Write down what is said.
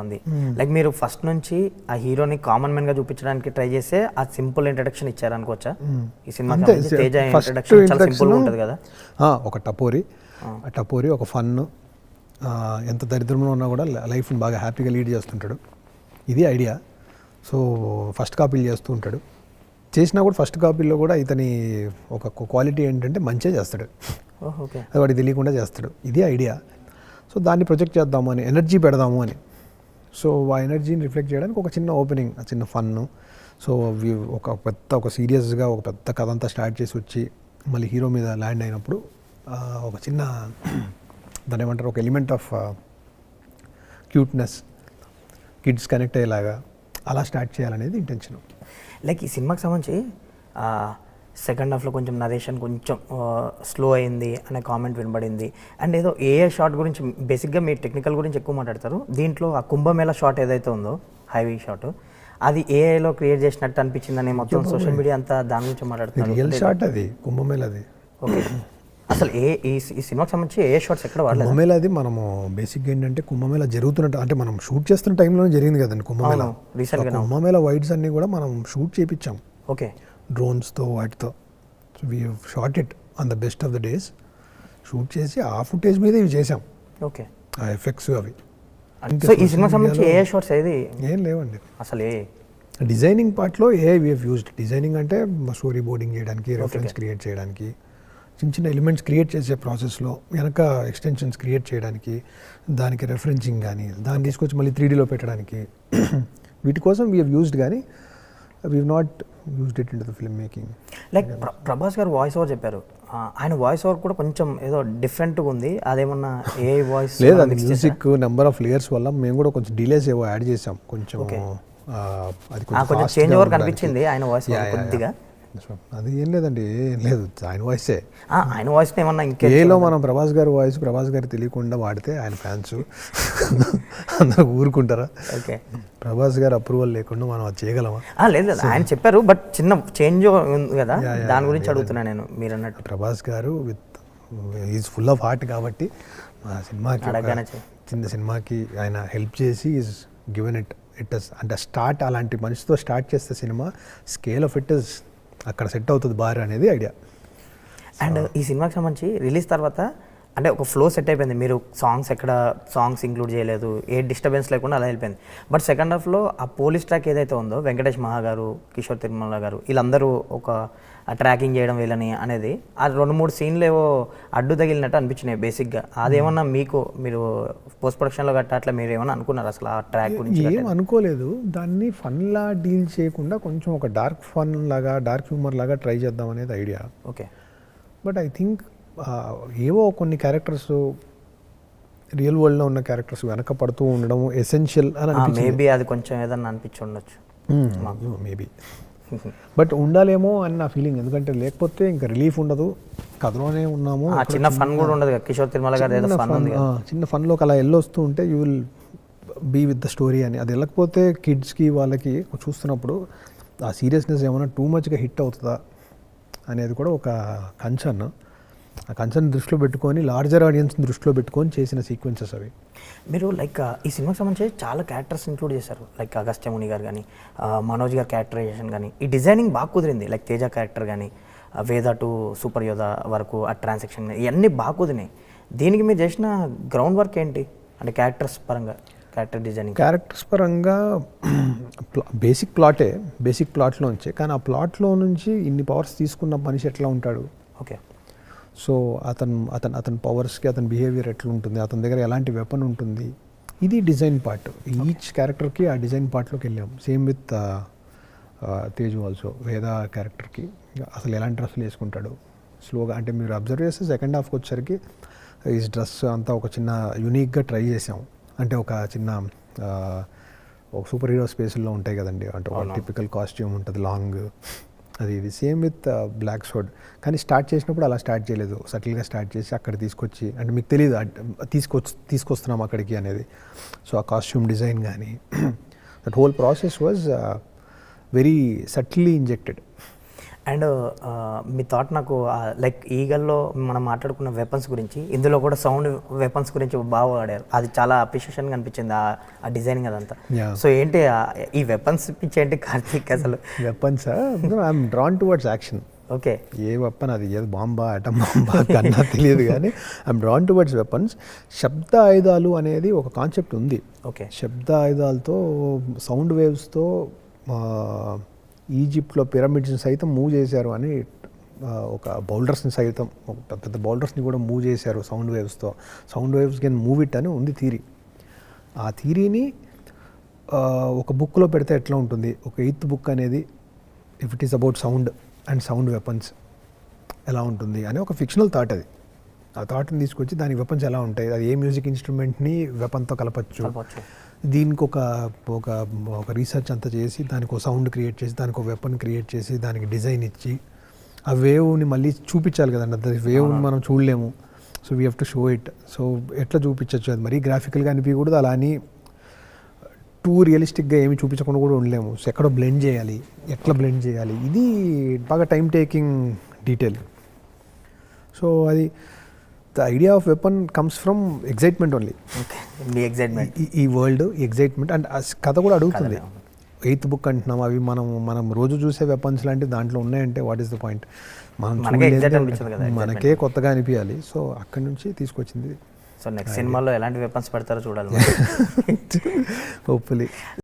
ఉంది. లైక్ మీరు ఫస్ట్ నుంచి ఆ హీరోని కామన్ మ్యాన్గా చూపించడానికి ట్రై చేస్తే ఆ సింపుల్ ఇంట్రడక్షన్ ఇచ్చారు అనుకోవచ్చా? ఈ సినిమా తేజ ఇంట్రడక్షన్ చాలా సింపుల్ ఉంటుంది కదా? ఒక టపోరి. టపోరి ఒక ఫన్ ఎంత దరిద్రంలో ఉన్నా కూడా లైఫ్ని బాగా హ్యాపీగా లీడ్ చేస్తుంటాడు. ఇది ఐడియా సో ఫస్ట్ కాపీలు చేస్తూ ఉంటాడు. చేసినా కూడా ఫస్ట్ కాపీలో కూడా ఇతని ఒక క్వాలిటీ ఏంటంటే మంచిగా చేస్తాడు. అది వాడికి తెలియకుండా చేస్తాడు. ఇది ఐడియా సో దాన్ని ప్రొజెక్ట్ చేద్దాము అని ఎనర్జీ పెడదాము అని. సో ఆ ఎనర్జీని రిఫ్లెక్ట్ చేయడానికి ఒక చిన్న ఓపెనింగ్ ఆ చిన్న ఫన్ను సో వి- ఒక పెద్ద ఒక సీరియస్గా ఒక పెద్ద కథ అంతా స్టార్ట్ చేసి వచ్చి మళ్ళీ హీరో మీద ల్యాండ్ అయినప్పుడు ఒక చిన్న దాని ఏమంటారు? ఒక element of cuteness kids connect అయ్యేలాగా అలా స్టార్ట్ చేయాలనేది ఇంటెన్షన్. లైక్ ఈ సినిమాకి సంబంధించి సెకండ్ హాఫ్లో కొంచెం నరేషన్ కొంచెం స్లో అయింది అనే కామెంట్ వినబడింది. అండ్ ఏదో ఏ షార్ట్ గురించి బేసిక్గా మీరు టెక్నికల్ గురించి ఎక్కువ మాట్లాడతారు. దీంట్లో ఆ కుంభమేళ షాట్ ఏదైతే ఉందో హైవీ షాట్ అది ఏఐలో క్రియేట్ చేసినట్టు అనిపించిందని మొత్తం సోషల్ మీడియా అంతా దాని గురించి మాట్లాడుతున్నారు. రియల్ షాట్ అది కుంభమేళ అది ఓకే అసలు ఏ ఈ సినిమాకి సంబంధించి ఏ షాట్స్ ఎక్కడ వాడలేదు? కుంభమేళ అది మనము బేసిక్గా ఏంటంటే కుంభమేళ జరుగుతున్నట్టు అంటే మనం షూట్ చేస్తున్న టైంలోనే జరిగింది కదండి కుంభమేళ. గానే. కుంభమేళ వైడ్స్ అన్ని కూడా మనం షూట్ చేయించాం ఓకే డ్రోన్స్తో వాటితో. So we shot it on the best of the days shoot చేసి ఆ ఫుటేజ్ మీద ఇవి చేసాం ఓకే ఆ ఎఫెక్ట్స్ అవి. సో ఈ సినిమాకి సంబంధించి ఏ షార్ట్స్ ఏది? ఏం లేవండి. అసలు ఏ? డిజైనింగ్ పార్ట్లో ఏ వీ యూజ్డ్ డిజైనింగ్ అంటే స్టోరీ బోర్డింగ్ చేయడానికి రెఫరెన్స్ క్రియేట్ చేయడానికి చిన్న చిన్న ఎలిమెంట్స్ క్రియేట్ చేసే ప్రాసెస్లో వెనక ఎక్స్టెన్షన్స్ క్రియేట్ చేయడానికి దానికి రెఫరెన్సింగ్ కానీ దాన్ని తీసుకొచ్చి మళ్ళీ త్రీ డీలో పెట్టడానికి వీటి కోసం వీ యూజ్డ్ కానీ we not used it in the film making like ప్ర- ప్రభాస్ గారు వాయిస్ ఓవర్ చెప్పారు. ఆయన వాయిస్ ఓవర్ కూడా కొంచెం ఏదో డిఫరెంట్గా ఉంది. అదేమన్నా ఏ వాయిస్ లేదు అది మ్యూజిక్ నెంబర్ ఆఫ్ లేయర్స్ వల్ల మేము కూడా కొంచెం డిలేస్ ఏవో యాడ్ చేసాం కొంచెం అది కొంచెం చేంజ్ ఓవర్. కనిపించింది ఆయన వాయిస్. కొద్దిగా. అది ఏం లేదండి ఏం లేదు. ఆయన వాయిసే. ఆ, ఆయన వాయిస్ ఏమన్నా ఇంకే ఏలో మనం ప్రభాస్ గారి వాయిస్ ప్రభాస్ గారి తెలియకుండా వాడితే ఆయన ఫ్యాన్స్. అందరూ ఊరుకుంటారా? ఓకే. ప్రభాస్ గారి అప్రూవల్ లేకుండా మనం అది చేయగలమా? లేదు ఆయన చెప్పారు బట్ చిన్న చేంజ్ ఉంది కదా. దాని గురించి అడుగుతున్నా నేను మీరు అన్నట్టు. Prabhas garu with is full of heart కాబట్టి మా సినిమాకి. చిన్న సినిమాకి ఆయన హెల్ప్ చేసి ఈజ్ గివెన్ ఇట్ ఇట్ అంటే స్టార్ట్ అలాంటి మనిషితో స్టార్ట్ చేస్తే cinema scale of it is అక్కడ సెట్ అవుతుంది బార్ అనేది ఐడియా. అండ్ ఈ సినిమాకి సంబంధించి రిలీజ్ తర్వాత అంటే ఒక ఫ్లో సెట్ అయిపోయింది. మీరు సాంగ్స్ ఎక్కడ సాంగ్స్ ఇంక్లూడ్ చేయలేదు ఏ డిస్టర్బెన్స్ లేకుండా అలా వెళ్ళిపోయింది. బట్ సెకండ్ హాఫ్లో ఆ పోలీస్ ట్రాక్ ఏదైతే ఉందో వెంకటేష్ మహా గారు కిషోర్ తిరుమల గారు వీళ్ళందరూ ఒక ట్రాకింగ్ చేయడం వీళ్ళని అనేది ఆ రెండు మూడు సీన్లు ఏవో అడ్డు తగిలినట్టు అనిపించినాయి బేసిక్గా అదేమన్నా మీకు మీరు పోస్ట్ ప్రొడక్షన్లో గట్టా అట్లా మీరు ఏమన్నా అనుకున్నారు అసలు ఆ ట్రాక్ గురించి ఏం అనుకోలేదు. దాన్ని ఫన్లా డీల్ చేయకుండా కొంచెం ఒక డార్క్ ఫన్ లాగా డార్క్ హ్యూమర్ లాగా ట్రై చేద్దాం అనేది idea okay but I think ఏవో కొన్ని క్యారెక్టర్స్ రియల్ వరల్డ్లో ఉన్న క్యారెక్టర్స్ వెనక పడుతూ ఉండడం ఎసెన్షియల్ అని మేబీ అది కొంచెం ఏదన్నా అనిపించి ఉండొచ్చు. మేబీ బట్ ఉండాలేమో అని నా ఫీలింగ్ ఎందుకంటే లేకపోతే ఇంకా రిలీఫ్ ఉండదు. కథలోనే ఉన్నాము. ఆ చిన్న ఫన్ కూడా ఉండదు కిషోర్ తిరుమల గారు ఫన్ ఉంది చిన్న ఫన్లోకి అలా వెళ్ళొస్తూ ఉంటే you will be with the story అని. అది వెళ్ళకపోతే కిడ్స్కి వాళ్ళకి చూస్తున్నప్పుడు ఆ సీరియస్నెస్ ఏమైనా టూ మచ్గా హిట్ అవుతుందా అనేది కూడా ఒక కన్సర్న్ ఆ కన్సర్న్ దృష్టిలో పెట్టుకొని లార్జర్ ఆడియన్స్ దృష్టిలో పెట్టుకొని చేసిన సీక్వెన్సెస్ అవి. మీరు లైక్ ఈ సినిమాకి సంబంధించి చాలా క్యారెక్టర్స్ ఇంక్లూడ్ చేశారు. లైక్ అగస్త్యముని గారు కానీ మనోజ్ గారి క్యారెక్టరైజేషన్ కానీ ఈ డిజైనింగ్ బాగా కుదిరింది. లైక్ తేజ క్యారెక్టర్ కానీ వేద టు సూపర్ యోధ వరకు ఆ ట్రాన్సాక్షన్ ఇవన్నీ బాగా కుదిరినాయి. దీనికి మీరు చేసిన గ్రౌండ్ వర్క్ ఏంటి? అంటే క్యారెక్టర్స్ పరంగా క్యారెక్టర్ డిజైనింగ్ క్యారెక్టర్స్ పరంగా బేసిక్ ప్లాటే బేసిక్ ప్లాట్లోంచే కానీ ఆ ప్లాట్లో నుంచి ఇన్ని పవర్స్ తీసుకున్న మనిషి ఎట్లా ఉంటాడు? ఓకే. సో అతను అతను అతని పవర్స్కి అతని బిహేవియర్ ఎట్లా ఉంటుంది అతని దగ్గర ఎలాంటి వెపన్ ఉంటుంది ఇది డిజైన్ పార్ట్ ఈచ్ క్యారెక్టర్కి ఆ డిజైన్ పార్ట్లోకి వెళ్ళాం. సేమ్ విత్ తేజు ఆల్సో వేద క్యారెక్టర్కి అసలు ఎలాంటి డ్రెస్సులు వేసుకుంటాడు? స్లోగా అంటే మీరు అబ్జర్వ్ చేస్తే సెకండ్ హాఫ్కి వచ్చేసరికి ఈ డ్రెస్ అంతా ఒక చిన్న యూనిక్గా ట్రై చేసాం. అంటే ఒక చిన్న ఆ, ఒక సూపర్ హీరో స్పేస్లో ఉంటాయి కదండి. అంటే ఒక టిపికల్ కాస్ట్యూమ్ ఉంటుంది లాంగ్ అది ఇది సేమ్ విత్ బ్లాక్ షోడ్ కానీ స్టార్ట్ చేసినప్పుడు అలా స్టార్ట్ చేయలేదు. సటిల్గా స్టార్ట్ చేసి అక్కడ తీసుకొచ్చి అంటే మీకు తెలియదు తీసుకొచ్చి తీసుకొస్తున్నాం అక్కడికి అనేది. సో ఆ కాస్ట్యూమ్ డిజైన్ కానీ that whole process was very subtly injected and me thought నాకు లైక్ ఈగల్లో మనం మాట్లాడుకున్న వెపన్స్ గురించి ఇందులో కూడా సౌండ్ వెపన్స్ గురించి బాగా వాడారు. అది చాలా అప్రిషియేషన్ అనిపించింది ఆ- డిజైనింగ్ అదంతా. సో ఏంటి ఈ వెపన్స్ పిచ్చి ఏంటి కార్తీక్ అసలు? Weapons I'm drawn towards action okay A weapon అది? ఏది? బాంబా అటమ్ బాంబా కన్నా తెలియదు కానీ ఐఎమ్ డ్రాన్ టువర్డ్స్ వెపన్స్ శబ్ద ఆయుధాలు అనేది ఒక కాన్సెప్ట్ ఉంది. ఓకే శబ్ద ఆయుధాలతో సౌండ్ వేవ్స్తో ఈజిప్ట్లో పిరమిడ్స్ని సైతం మూవ్ చేశారు అని ఒక బౌల్డర్స్ని సైతం ఒక పెద్ద పెద్ద బౌల్డర్స్ని కూడా మూవ్ చేశారు sound వేవ్స్తో. Sound waves can move it అని ఉంది థీరీ. ఆ థీరీని ఒక బుక్లో పెడితే ఎట్లా ఉంటుంది? ఒక ఎయిత్ బుక్ అనేది if it is about sound and sound weapons ఎలా ఉంటుంది? అని ఒక ఫిక్షనల్ థాట్ అది. ఆ థాట్ని తీసుకొచ్చి దాని వెపన్స్ ఎలా ఉంటాయి? అది ఏ మ్యూజిక్ ఇన్స్ట్రుమెంట్ని వెపన్తో కలపచ్చు. దీనికి ఒక ఒక ఒక రీసెర్చ్ అంతా చేసి దానికి ఒక సౌండ్ క్రియేట్ చేసి దానికి ఒక వెపన్ క్రియేట్ చేసి దానికి డిజైన్ ఇచ్చి ఆ వేవ్ని మళ్ళీ చూపించాలి కదండి. అది వేవ్ని మనం చూడలేము. So we have to show it so ఎట్లా చూపించవచ్చు అది మరీ గ్రాఫికల్గా అనిపించకూడదు. అలా అని టూ రియలిస్టిక్గా ఏమి చూపించకుండా కూడా ఉండలేము. సో ఎక్కడో బ్లెండ్ చేయాలి. ఎట్లా బ్లెండ్ చేయాలి? ఇది బాగా టైం టేకింగ్ డీటెయిల్ సో అది the idea of weapon comes from excitement only okay excitement ఈ- వరల్డ్ ఎగ్జైట్మెంట్ అండ్ కథ కూడా అడుగుతుంది. ఎయిత్ బుక్ అంటున్నాం అవి. మనం మనం రోజు చూసే వెపన్స్ లాంటి దాంట్లో ఉన్నాయంటే వాట్ ఈస్ ద పాయింట్ మనం మనకే కొత్తగా అనిపించాలి. సో అక్కడి నుంచి తీసుకొచ్చింది సో నెక్స్ట్ సినిమాలో ఎలాంటి వెపన్స్ పెడతారో చూడాలి. హోప్ఫుల్లీ